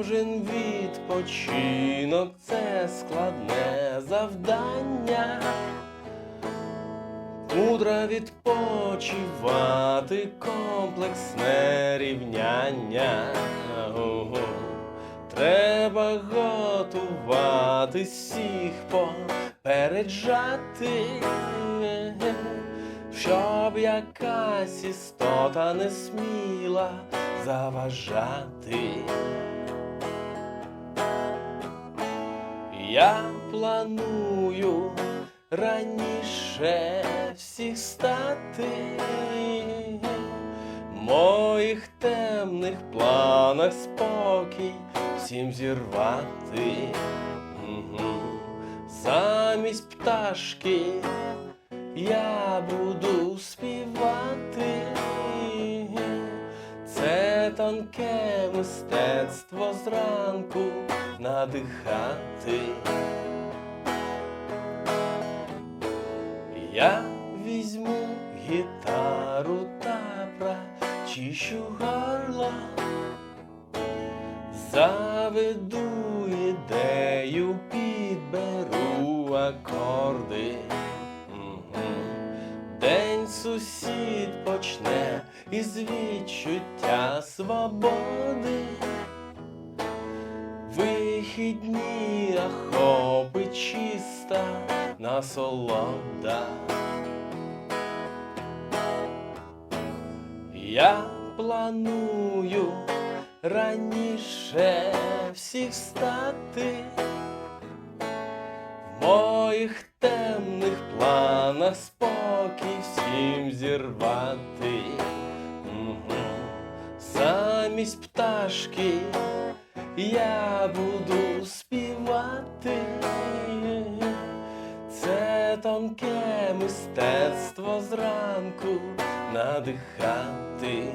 Кожен відпочинок це складне завдання. Мудро відпочивати комплексне рівняння. Ого. Треба готувати всіх попереджати, щоб якась істота не сміла заважати. Я планую раніше всіх стати. Моїх темних планах спокій всім зірвати. Замість пташки я буду співати. Це тонке мистецтво зранку надихати. Я візьму гітару та прочищу горло, заведу ідею, підберу акорди. День сусід почне із відчуття свободи. Вихідні охопи чиста насолода. Я планую раніше всіх встати. В моїх темних планах спокій всім зірвати. Замість пташки я буду співати. Це тонке мистецтво зранку надихати.